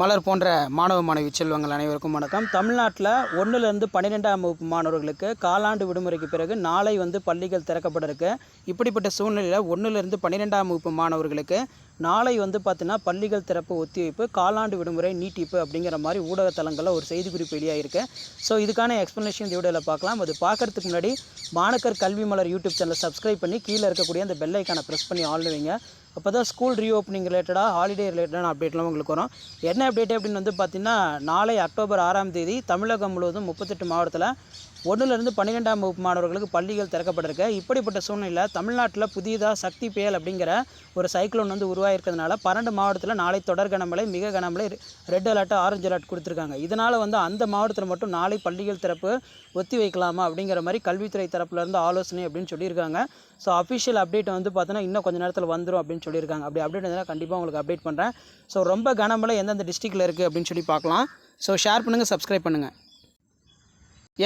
மலர் போன்ற மாணவ மாணவி செல்வங்கள் அனைவருக்கும் வணக்கம். தமிழ்நாட்டில் ஒன்றுலேருந்து பன்னிரெண்டாம் வகுப்பு மாணவர்களுக்கு காலாண்டு விடுமுறைக்கு பிறகு நாளை வந்து பள்ளிகள் திறக்கப்பட இருக்கு இப்படிப்பட்ட சூழ்நிலையில் ஒன்றுலேருந்து பன்னிரெண்டாம் வகுப்பு மாணவர்களுக்கு நாளை வந்து பார்த்தீங்கன்னா பள்ளிகள் திறப்பு ஒத்திவைப்பு காலாண்டு விடுமுறை நீட்டிப்பு அப்படிங்கிற மாதிரி ஊடகத்தலங்களில் ஒரு செய்திக்குறிப்பு வெளியாகிருக்கு ஸோ இதுக்கான எக்ஸ்ப்ளனேஷன் இந்த வீடியோவில் பார்க்கலாம். அது பார்க்கறதுக்கு முன்னாடி மாணக்கர் கல்வி மலர் யூடியூப் சேனலை சப்ஸ்கிரைப் பண்ணி கீழே இருக்கக்கூடிய அந்த பெல்லைக்கான ப்ரெஸ் பண்ணி ஆளுவீங்க வைங்க. அப்போ தான் ஸ்கூல் ரீஓப்பனிங் ரிலேட்டடாக ஹாலிடே ரிலேட்டடான அப்டேட்லாம் உங்களுக்கு வரும். என்ன அப்டேட் அப்படின்னு வந்து பார்த்தீங்கன்னா நாளை அக்டோபர் ஆறாம் தேதி தமிழகம் முழுவதும் முப்பத்தெட்டு மாவட்டத்தில் ஒன்றுலேருந்து பன்னிரெண்டாம் வகுப்பு மாணவர்களுக்கு பள்ளிகள் திறக்கப்பட்டிருக்கு. இப்படிப்பட்ட சூழ்நிலையில் தமிழ்நாட்டில் புதியதாக சக்தி புயல் அப்படிங்கிற ஒரு சைக்ளோன் வந்து உருவாகிருக்கிறதுனால பன்னெண்டு மாவட்டத்தில் நாளை தொடர் கனமழை மிக கனமழை ரெட் அலர்ட் ஆரஞ்சு அலர்ட் கொடுத்துருக்காங்க. இதனால் வந்து அந்த மாவட்டத்தில் மட்டும் நாளை பள்ளிகள் திறப்பு ஒத்தி வைக்கலாமா அப்படிங்கிற மாதிரி கல்வித்துறை தரப்புலேருந்து ஆலோசனை அப்படின்னு சொல்லியிருக்காங்க. ஸோ அஃபிஷியல் அப்டேட் வந்து பார்த்தோன்னா இன்னும் கொஞ்சம் நேரத்தில் வந்துடும் அப்படின்னு சொல்லியிருக்காங்க. அப்படி அப்டேட் இருந்தால் கண்டிப்பாக உங்களுக்கு அப்டேட் பண்ணுறேன் ஸோ ரொம்ப கனமழை எந்தெந்த டிஸ்ட்ரிக்டில் இருக்குது அப்படின்னு சொல்லி பார்க்கலாம் ஸோ ஷேர் பண்ணுங்கள் சப்ஸ்கிரைப் பண்ணுங்கள்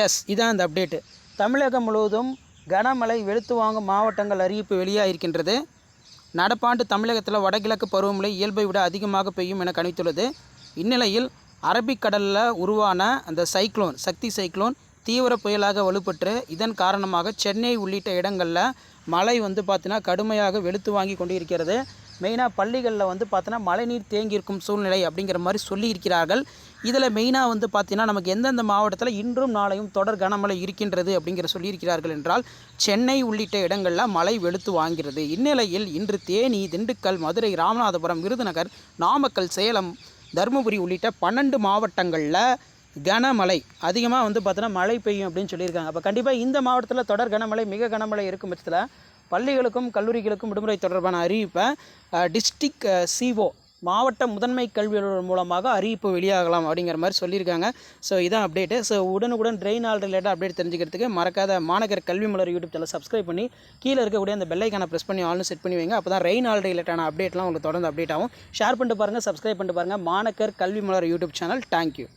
எஸ் இதான் இந்த அப்டேட்டு தமிழகம் முழுவதும் கனமழை வெளுத்து வாங்கும் மாவட்டங்கள் அறிவிப்பு வெளியாக இருக்கின்றது நடப்பாண்டு தமிழகத்தில் வடகிழக்கு பருவமழை இயல்பை விட அதிகமாக பெய்யும் என கணித்துள்ளது. இந்நிலையில் அரபிக்கடலில் உருவான அந்த சைக்ளோன் சக்தி சைக்ளோன் தீவிர புயலாக வலுப்பெற்று இதன் காரணமாக சென்னை உள்ளிட்ட இடங்களில் மழை வந்து பார்த்தீங்கன்னா கடுமையாக வெளுத்து வாங்கி கொண்டு இருக்கிறது மெயினாக பள்ளிகளில் வந்து பார்த்தீங்கன்னா மழைநீர் தேங்கியிருக்கும் சூழ்நிலை அப்படிங்கிற மாதிரி சொல்லியிருக்கிறார்கள். இதில் மெயினாக வந்து பார்த்தீங்கன்னா நமக்கு எந்தெந்த மாவட்டத்தில் இன்றும் நாளையும் தொடர் கனமழை இருக்கின்றது அப்படிங்கிற சொல்லியிருக்கிறார்கள் என்றால் சென்னை உள்ளிட்ட இடங்களில் மழை வெளுத்து வாங்கிறது. இந்நிலையில் இன்று தேனி திண்டுக்கல் மதுரை ராமநாதபுரம் விருதுநகர் நாமக்கல் சேலம் தருமபுரி உள்ளிட்ட பன்னெண்டு மாவட்டங்களில் கனமழை. அதிகமாக வந்து பார்த்தோன்னா மழை பெய்யும் அப்படின்னு சொல்லியிருக்காங்க. அப்போ கண்டிப்பாக இந்த மாவட்டத்தில் தொடர் கனமழை மிக கனமழை இருக்கும் பட்சத்தில் பள்ளிகளுக்கும் கல்லூரிகளுக்கும் விடுமுறை தொடர்பான அறிவிப்பை டிஸ்ட்ரிக் சிஓ மாவட்ட முதன்மை கல்வி அலுவலர் மூலமாக அறிவிப்பு வெளியாகலாம் அப்படிங்கிற மாதிரி சொல்லியிருக்காங்க. ஸோ இதான் அப்டேட்டு ஸோ உடனுக்குடன் ட்ரெயின் ஆல் ரிலேட்டட் அப்டேட் தெரிஞ்சுக்கிறதுக்கு மறக்காத மாநகர் கல்வி மலர் யூடியூப் சேனல் சப்ஸ்கிரைப் பண்ணி கீழே இருக்கக்கூடிய அந்த பெல்லைக்கான ப்ரெஸ் பண்ணி ஆல்னு செட் பண்ணி வைங்க. அப்போ தான் ரெயின் ஆல் ரிலேட்டான அப்டேட்லாம் உங்களுக்கு தொடர்ந்து அப்டேட் ஆகும். ஷேர் பண்ணிட்டு பாருங்கள் சப்ஸ்கிரைப் பண்ணிட்டு பாருங்கள் மாநகர் கல்வி மலர் யூடியூப் சேனல் தேங்க்யூ